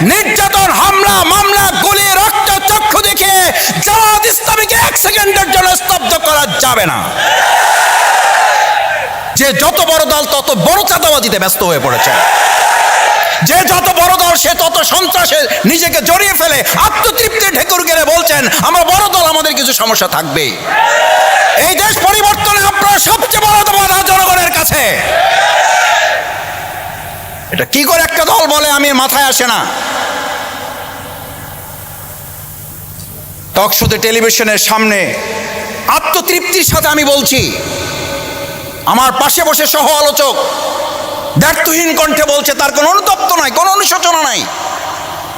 নির্যাতন, হামলা, মামলা, গুলি, রক্ত, চক্ষু দেখে জামাত ইসলামীকে এক সেকেন্ডের জন্য স্তব্ধ করা যাবে না। যে যত বড় দল তত বড় চাঁদাবাজিতে ব্যস্ত হয়ে পড়েছে। যে যত বড় দল, সে তত সন্ত্রাসে নিজেকে জড়িয়ে ফেলে, আত্মতৃপ্তি ঢেকুর গেলে বলছেন, আমরা বড় দল, আমাদের কিছু সমস্যা থাকবে। এই দেশ পরিবর্তনে আপনার সবচেয়ে বড় বাধা জনগণের কাছে। এটা কি করে একটা দল বলে আমি মাথায় আসে না? টকশোতে টেলিভিশনের সামনে আত্মতৃপ্তির সাথে আমি বলছি, আমার পাশে বসে সহ আলোচক ব্যর্থহীন কণ্ঠে বলছে, তার কোনো অনুতপ্ত নাই, কোনো অনুশোচনা নাই,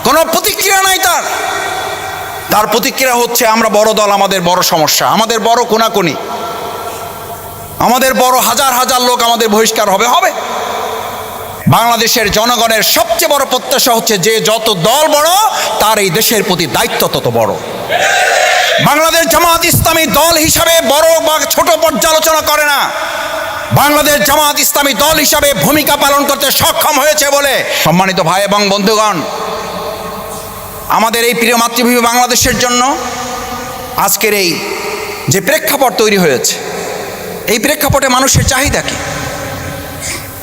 কোনো প্রতিক্রিয়া নাই তার। তার প্রতিক্রিয়া হচ্ছে, আমরা বড় দল, আমাদের বড় সমস্যা, আমাদের বড় কোনাকুনি, আমাদের বড় হাজার হাজার লোক আমাদের বহিষ্কার হবে হবে। বাংলাদেশের জনগণের সবচেয়ে বড় প্রত্যাশা হচ্ছে যে যত দল বড়, তার এই দেশের প্রতি দায়িত্ব তত বড়। বাংলাদেশ জামাত ইসলামী দল হিসাবে বড় বা ছোট পর্যালোচনা করে না। বাংলাদেশ জামাত ইসলামী দল হিসাবে ভূমিকা পালন করতে সক্ষম হয়েছে বলে সম্মানিত ভাই এবং বন্ধুগণ, আমাদের এই প্রিয় মাতৃভূমি বাংলাদেশের জন্য আজকের এই যে প্রেক্ষাপট তৈরি হয়েছে, এই প্রেক্ষাপটে মানুষের চাহিদা কি?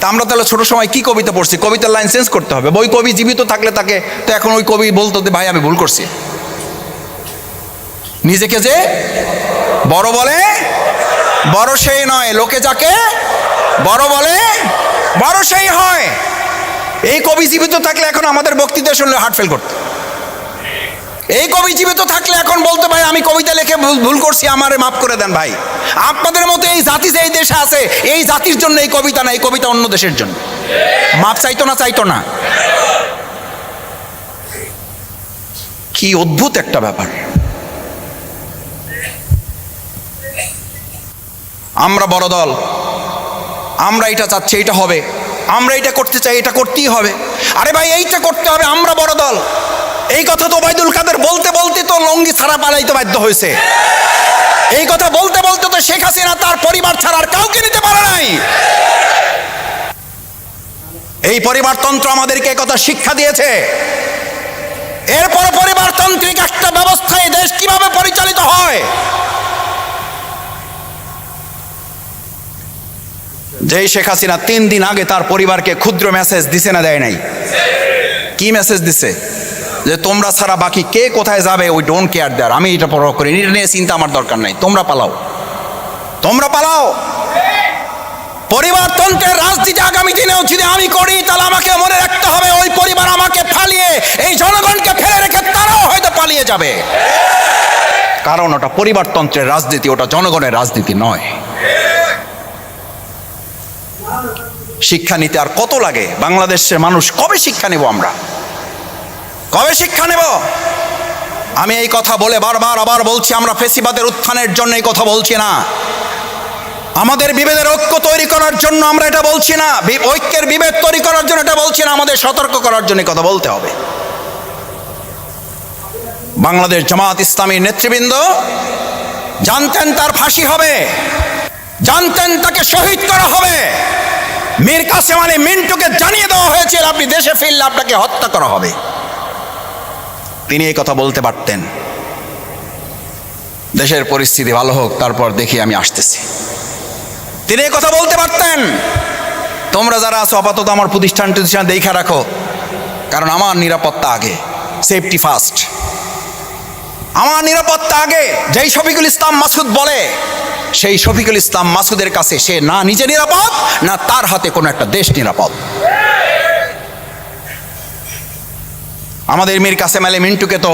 তা আমরা তাহলে ছোটো সময় কি কবিতা পড়ছি? কবিতার লাইন চেঞ্জ করতে হবে। ওই কবি জীবিত থাকলে তাকে, তো এখন ওই কবি বলতো যে, ভাই, আমি ভুল করছি। নিজেকে যে বড় বলে, বড় সেই নয়। লোকে যাকে বড় বলে, বড় সেই হয়। এই কবি জীবিত থাকলে এখন আমাদের বক্তৃতা শুনলে হার্ট ফেল করতো। এই কবি জীবিত থাকলে এখন বলতে ভাই, আমি কবিতা লিখে ভুল করছি, আমারে মাফ করে দেন ভাই। আপনাদের মতো এই জাতি যে এই দেশে আছে, এই জাতির জন্য এই কবিতা না, এই কবিতা অন্য দেশের জন্য? মাপ চাইতো না চাইতো না? কি অদ্ভুত একটা ব্যাপার। আমরা বড় দল, আমরা এটা চাচ্ছি এটা হবে। আমরা এটা করতে চাই, এটা করতেই হবে। আরে ভাই, এইটা করতে হবে, আমরা বড় দল। এই কথা তো ওবায়দুল কাদের বলতে বলতে তো লঙ্গি ছাড়া পালাইতে বাধ্য হয়েছে। এই কথা বলতে বলতে তো শেখ হাসিনা তার পরিবার ছাড়া আর কাউকে নিতে পারে নাই। এই পরিবারতন্ত্র আমাদেরকে কথা শিক্ষা দিয়েছে। এরপর পরিবারতান্ত্রিক একটা ব্যবস্থায় দেশ কীভাবে পরিচালিত হয়? যেই শেখ হাসিনা তিন দিন আগে তার পরিবারকে ক্ষুদ্র মেসেজ দিছে না দেয় নাই? কি মেসেজ দিছে? যে তোমরা ছাড়া বাকি কে কোথায় যাবে ওই ডোন্ট কেয়ার দেয়ার আমি এটা পরোয়া করি, এটা নিয়ে চিন্তা আমার দরকার নাই। তোমরা পালাও। তোমরা পালাও। পরিবারতন্ত্রের রাজনীতি আগামী দিনেও যদি আমি করি, তাহলে আমাকে মনে রাখতে হবে ওই পরিবার আমাকে ফালিয়ে, এই জনগণকে ফেলে রেখে তারাও হয়তো পালিয়ে যাবে। কারণ ওটা পরিবারতন্ত্রের রাজনীতি, ওটা জনগণের রাজনীতি নয়। শিক্ষা নিতে আর কত লাগে? বাংলাদেশের মানুষ কবে শিক্ষা নেব আমরা? কবে শিক্ষা নেব? আমি এই কথা বলে বারবার আবার বলছি, আমরা ফেসিবাদের উত্থানের জন্য এই কথা বলছি না। আমাদের বিভেদের ঐক্য তৈরি করার জন্য আমরা এটা বলছি না। ঐক্যের বিভেদ তৈরি করার জন্য এটা বলছি না। আমাদের সতর্ক করার জন্য কথা বলতে হবে। বাংলাদেশ জামাত ইসলামীর নেতৃবৃন্দ, জানতেন তার ফাঁসি হবে। জানতেন তাকে শহীদ করা হবে। মীর কাসেম আলী মিন্টুকে জানিয়ে দেওয়া হয়েছিল আপনি দেশে ফিরলে আপনাকে হত্যা করা হবে। তিনি এই কথা বলতে পারতেন। দেশের পরিস্থিতি ভালো হোক, তারপর দেখি আমি আসতেছি। তিনি এই কথা বলতে পারতেন। তোমরা যারা আছো, আপাতত আমার প্রতিষ্ঠান প্রতিষ্ঠান দেখা রাখো। কারণ আমার নিরাপত্তা আগে সেফটি ফার্স্ট আমার নিরাপত্তা আগে, যেই শফিকুল ইসলাম মাসুদ বলে, সেই শফিকুল ইসলাম মাসুদের কাছে সে না নিজে নিরাপদ, না তার হাতে কোনো একটা দেশ নিরাপদ। আমাদের মীর কাসেম আলী মিন্টুকে তো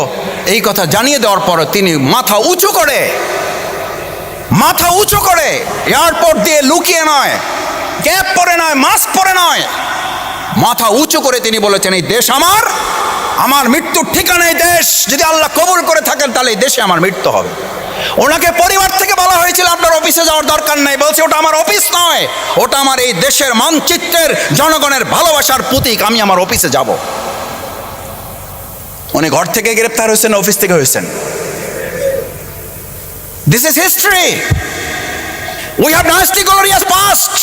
এই কথা জানিয়ে দেওয়ার পর তিনি মাথা উঁচু করে, মাথা উঁচু করে, এয়ারপোর্ট দিয়ে লুকিয়ে নয় ক্যাপ পরে নয়, মাস্ক পরে নয়, মাথা উঁচু করে তিনি বলেছেন, এই দেশ আমার আমার মৃত্যুর ঠিকানাই দেশ, যদি আল্লাহ কবুল করে থাকেন তাহলে এই দেশে আমার মৃত্যু হবে। ওনাকে পরিবার থেকে বলা হয়েছিল, আপনার অফিসে যাওয়ার দরকার নাই। বলছে, ওটা আমার অফিস নয়, ওটা আমার এই দেশের মানচিত্রের, জনগণের ভালোবাসার প্রতীক, আমি আমার অফিসে যাব। উনি ঘর থেকে গ্রেপ্তার হয়েছেন, অফিস থেকে হয়েছেন। This is history we have nasty glorious past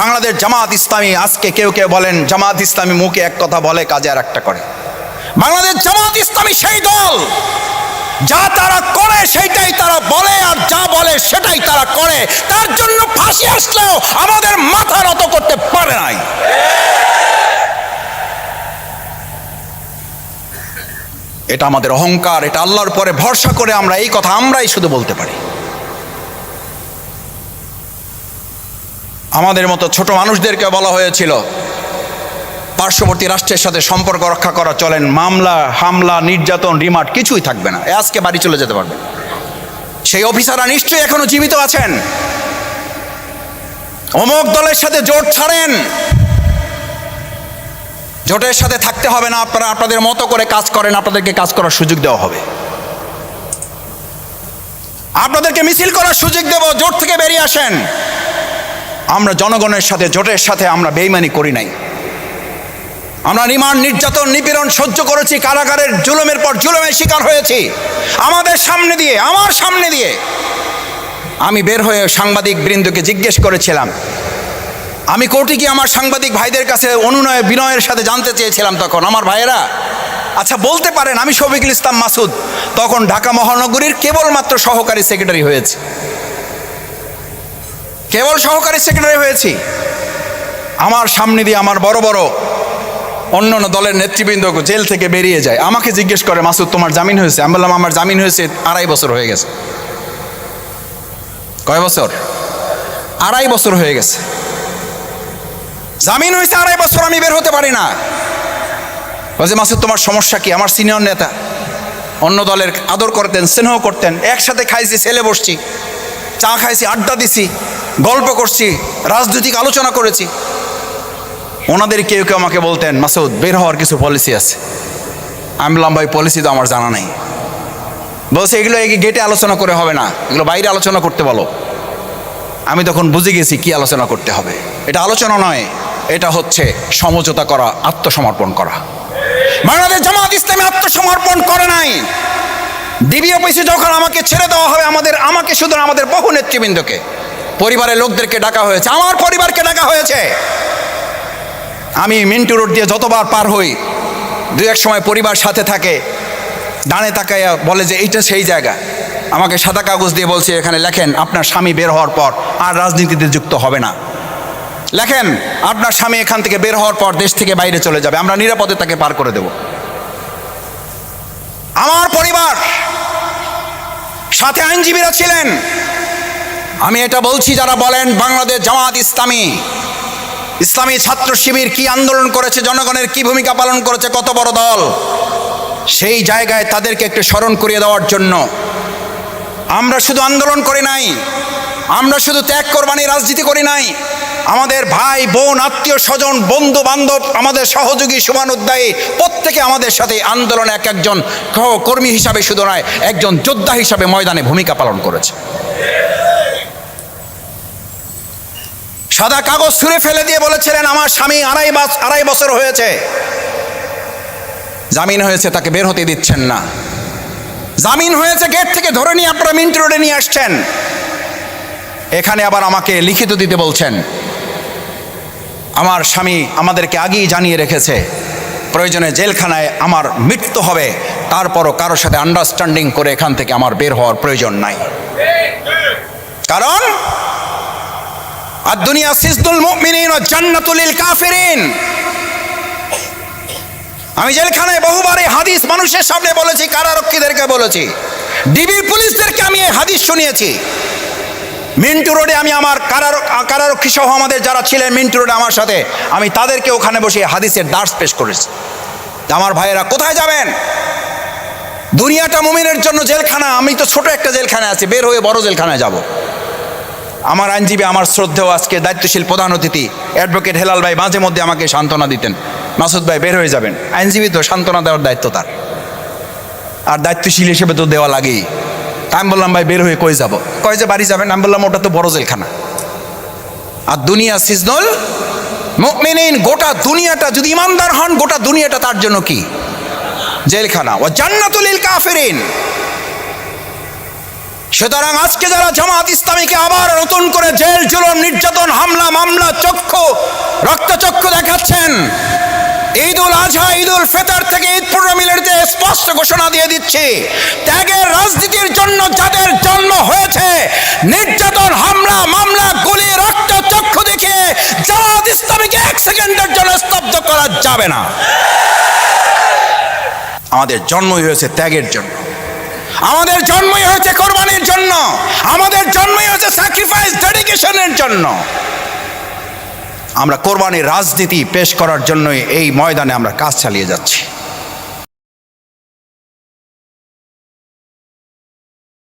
Bangladesh Jamaat Islami আজকে কেউ কেউ বলেন, জামাত ইসলামী মুখে এক কথা বলে, কাজে আর একটা করে। বাংলাদেশ জামাত ইসলামী সেই দল। যা তারা করে সেটাই তারা বলে, আর যা বলে, সেটাই তারা করে। তার জন্য ফাঁসি আসলেও আমাদের মাথা নত করতে পারে নাই। এটা আমাদের অহংকার, এটা আল্লাহর পরে ভরসা করে আমরা এই কথা আমরাই শুধু বলতে পারি। আমাদের মতো ছোট মানুষদেরকে বলা হয়েছিল, পার্শ্ববর্তী রাষ্ট্রের সাথে সম্পর্ক রক্ষা করা, চলেন মামলা, হামলা, নির্যাতন, রিমান্ড কিছুই থাকবে না। আজকে বাড়ি চলে যেতে পারবে সেই অফিসাররা নিশ্চয়ই এখনও জীবিত আছেন। অমুক দলের সাথে জোট ছাড়েন। জোটের সাথে থাকতে হবে না, আপনারা আপনাদের মতো করে কাজ করেন, আপনাদেরকে কাজ করার সুযোগ দেওয়া হবে। আপনাদেরকে মিছিল করার সুযোগ দেব, জোট থেকে বেরিয়ে আসেন। আমরা জনগণের সাথে, জোটের সাথে আমরা বেইমানি করি নাই। আমরা রিমান্ড নির্যাতন, নিপীড়ন সহ্য করেছি, কারাগারের জুলুমের পর জুলুমের শিকার হয়েছি। আমাদের সামনে দিয়ে, আমার সামনে দিয়ে। আমি বের হয়ে সাংবাদিক বৃন্দকে জিজ্ঞেস করেছিলাম আমি কোর্টে গিয়ে আমার সাংবাদিক ভাইদের কাছে অনুনয়, বিনয়ের সাথে জানতে চেয়েছিলাম তখন। আমার ভাইয়েরা আচ্ছা বলতে পারেন, আমি শফিকুল ইসলাম মাসুদ। তখন ঢাকা মহানগরীর কেবলমাত্র সহকারী সেক্রেটারি হয়েছে। কেবল সহকারী সেক্রেটারি হয়েছি। আমার সামনে দিয়ে আমার বড় বড় অন্য অন্য দলের নেতৃবৃন্দ জেল থেকে বেরিয়ে যায়। আমাকে জিজ্ঞেস করে, মাসুদ, তোমার জামিন হয়েছে? আমি বললাম, আমার জামিন হয়েছে আড়াই বছর হয়ে গেছে। কয় বছর? আড়াই বছর হয়ে গেছে। জামিন হয়েছে আড়াই বছর, আমি বের হতে পারি না। বলছে, মাসুদ, তোমার সমস্যা কি? আমার সিনিয়র নেতা। অন্য দলের আদর করতেন, স্নেহ করতেন। একসাথে খাইছি, ছেলে বসছি। চা খাইছি, আড্ডা দিছি, গল্প করছি, রাজনৈতিক আলোচনা করেছি। ওনাদের কেউ কেউ আমাকে বলতেন, মাসুদ, বের হওয়ার কিছু পলিসি আছে। আমি বললাম, ভাই পলিসি তো আমার জানা নেই। বলছে, এগুলো এই গেটে আলোচনা করে হবে না। এগুলো বাইরে আলোচনা করতে বলো। আমি তখন বুঝে গেছি কি আলোচনা করতে হবে। এটা আলোচনা নয়। এটা হচ্ছে সমঝোতা করা, আত্মসমর্পণ করা। বাংলাদেশ জামাত ইসলামী আত্মসমর্পণ করে নাই। ডিবি অফিসে যখন আমাকে ছেড়ে দেওয়া হবে, আমাদের, আমাকে শুধু আমাদের বহু নেতৃবৃন্দকে, পরিবারের লোকদেরকে ডাকা হয়েছে, আমার পরিবারকে ডাকা হয়েছে। আমি মিন্টু রোড দিয়ে যতবার পার হই, দু এক সময় পরিবার সাথে থাকে, ডানে তাকাইয়া বলে যে, এইটা সেই জায়গা। আমাকে সাদা কাগজ দিয়ে বলছে, এখানে লেখেন, আপনার স্বামী বের হওয়ার পর আর রাজনীতিতে যুক্ত হবে না। লেখেন, আপনার স্বামী এখান থেকে বের হওয়ার পর দেশ থেকে বাইরে চলে যাবে, আমরা নিরাপদে তাকে পার করে দেব। আমার পরিবার, সাথে আইনজীবীরা ছিলেন। আমি এটা বলছি যারা বলেন, বাংলাদেশ জামাত ইসলামী। ইসলামী ছাত্র শিবির কি আন্দোলন করেছে, জনগণের কি ভূমিকা পালন করেছে, কত বড় দল? সেই জায়গায় তাদেরকে একটু স্মরণ করিয়ে দেওয়ার জন্য। আমরা শুধু আন্দোলন করি নাই, আমরা শুধু ত্যাগ কোরবানি রাজনীতি করি নাই আমাদের ভাই, বোন, আত্মীয় স্বজন, বন্ধু বান্ধব, আমাদের সহযোগী শুভানুদ্দায়ী প্রত্যেকে আমাদের সাথে আন্দোলনে এক একজন কর্মী হিসাবে শুধু নয়, একজন যোদ্ধা হিসাবে ময়দানে ভূমিকা পালন করেছে। সাদা কাগজ ছুঁড়ে ফেলে দিয়ে বলেছিলেন, আমার স্বামী আড়াই আড়াই বছর হয়েছে। জামিন হয়েছে, তাকে বের হতে দিচ্ছেন না। জামিন হয়েছে, গেট থেকে ধরে নিয়ে আপনারা মিন্ট রোডে নিয়ে আসছেন। এখানে আবার আমাকে লিখিত দিতে বলছেন। আমার স্বামী আমাদেরকে আগেই জানিয়ে রেখেছে, প্রয়োজনে জেলখানায় আমার মৃত্যু হবে, তারপরও কারোর সাথে আন্ডারস্ট্যান্ডিং করে এখান থেকে আমার বের হওয়ার প্রয়োজন নাই। কারণ আর দুনিয়া সিজদুল মুমিনিন ও জান্নাতুল কাফিরিন। আমি জেলখানায় বহুবার হাদিস মানুষের সামনে বলেছি, কারারক্ষীদেরকে বলেছি, ডিবি পুলিশদেরকে আমি হাদিস শুনিয়েছি। মিন্টু রোডে আমি আমার কারার, কারারক্ষী সহ আমাদের যারা ছিলেন মিন্টু রোডে আমার সাথে, আমি তাদেরকে ওখানে বসে হাদিসের দাস পেশ করেছি। আমার ভাইয়েরা কোথায় যাবেন? দুনিয়াটা মুমিনের জন্য জেলখানা, আমি তো ছোট একটা জেলখানায় আছি, বের হয়ে বড় জেলখানায় যাব। আমার আইনজীবী, আমার শ্রদ্ধেও আজকে দায়িত্বশীল প্রধান অতিথি, অ্যাডভোকেট হেলাল ভাই মাঝে মধ্যে আমাকে সান্ত্বনা দিতেন। মাসুদ ভাই, বের হয়ে যাবেন। আইনজীবী তো সান্ত্বনা দেওয়ার দায়িত্ব তার। আর দায়িত্বশীল হিসেবে তো দেওয়া লাগেই। আমি বললাম, ভাই, বের হয়ে কই যাব? কয় যে, বাড়ি যাবেন আমি বললাম, ওটা তো বড় জেলখানা। আর দুনিয়া সিজনুল গোটা দুনিয়াটা যদি ইমানদার হন, গোটা দুনিয়াটা তার জন্য কি? জেলখানা। ও জান্নাতুলিল কাফিরিন। সুতরাং আজকে যারা জামাত ইসলামীকে আবার নতুন করে জেল, জুলুম, নির্যাতন, হামলা, মামলা, চক্ষু, রক্তচক্ষু দেখাচ্ছেন ঈদ উল আজহা উল ফেতর থেকে ঈদ মিলনতে স্পষ্ট ঘোষণা দিয়ে দিচ্ছে, ত্যাগের রাজনীতির জন্য যাদের জন্ম হয়েছে, নির্যাতন, হামলা, মামলা, গুলি, রক্ত, চক্ষু জামাত ইসলামীকে এক সেকেন্ডের জন্য স্তব্ধ করা যাবে না। আমাদের জন্মই হয়েছে ত্যাগের জন্য। আমাদের জন্মই হয়েছে কোরবানির জন্য। আমাদের জন্মই হয়েছে স্যাক্রিফাইস ডেডিকেশনের জন্য। আমরা কোরবানির রাজনীতি পেশ করার জন্যই এই ময়দানে আমরা কাজ চালিয়ে যাচ্ছি।